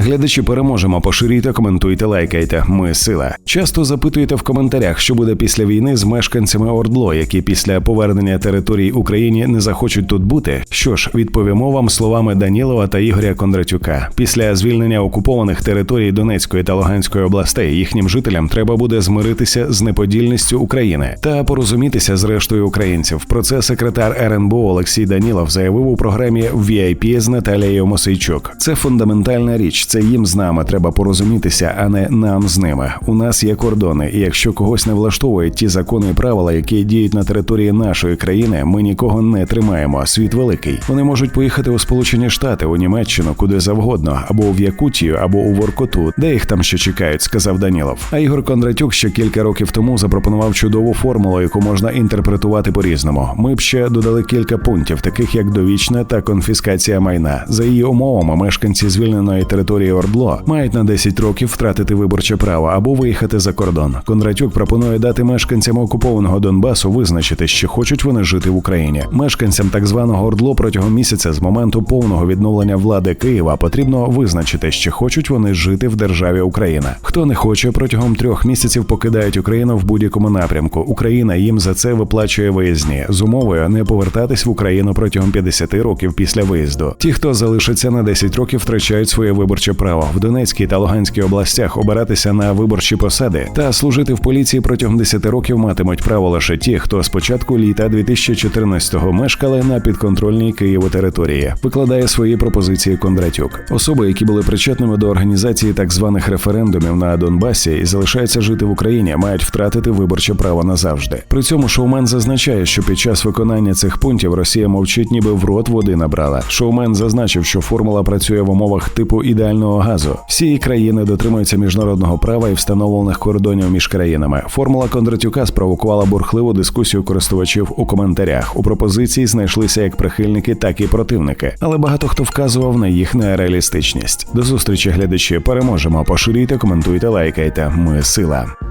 Глядачі переможемо. Поширюйте, коментуйте, лайкайте. Ми сила. Часто запитуєте в коментарях, що буде після війни з мешканцями Ордло, які після повернення територій Україні не захочуть тут бути. Що ж, відповімо вам словами Данілова та Ігоря Кондратюка. Після звільнення окупованих територій Донецької та Луганської областей їхнім жителям треба буде змиритися з неподільністю України та порозумітися з рештою українців. Про це секретар РНБО Олексій Данілов заявив у програмі VIP з Наталією Мосейчук. Це фундаментальна річ. Це їм з нами треба порозумітися, а не нам з ними. У нас є кордони, і якщо когось не влаштовують ті закони і правила, які діють на території нашої країни, ми нікого не тримаємо. Світ великий. Вони можуть поїхати у Сполучені Штати, у Німеччину, куди завгодно, або в Якутію, або у Воркоту, де їх там ще чекають, сказав Данілов. А Ігор Кондратюк ще кілька років тому запропонував чудову формулу, яку можна інтерпретувати по-різному. Ми б ще додали кілька пунктів, таких як довічна та конфіскація майна. За її умовами, мешканці звільненої території Ордло мають на 10 років втратити виборче право або виїхати за кордон. Кондратюк пропонує дати мешканцям окупованого Донбасу визначити, чи хочуть вони жити в Україні. Мешканцям так званого Ордло протягом місяця з моменту повного відновлення влади Києва потрібно визначити, чи хочуть вони жити в державі Україна. Хто не хоче, протягом трьох місяців покидають Україну в будь-якому напрямку. Україна їм за це виплачує виїзні з умовою не повертатись в Україну протягом 50 років після виїзду. Ті, хто залишиться на 10 років, втрачають своє виборче право в Донецькій та Луганській областях обиратися на виборчі посади та служити в поліції протягом 10 років матимуть право лише ті, хто з початку літа 2014-го мешкали на підконтрольній Києву території. Викладає свої пропозиції Кондратюк. Особи, які були причетними до організації так званих референдумів на Донбасі і залишаються жити в Україні, мають втратити виборче право назавжди. При цьому шоумен зазначає, що під час виконання цих пунктів Росія мовчить, ніби в рот води набрала. Шоумен зазначив, що формула працює в умовах типу ідеального газу. Всі країни дотримуються міжнародного права і встановлених кордонів між країнами. Формула Кондратюка спровокувала бурхливу дискусію користувачів у коментарях. У пропозиції знайшлися як прихильники, так і противники, але багато хто вказував на їх нереалістичність. До зустрічі, глядачі. Переможемо. Поширюйте, коментуйте, лайкайте. Ми сила.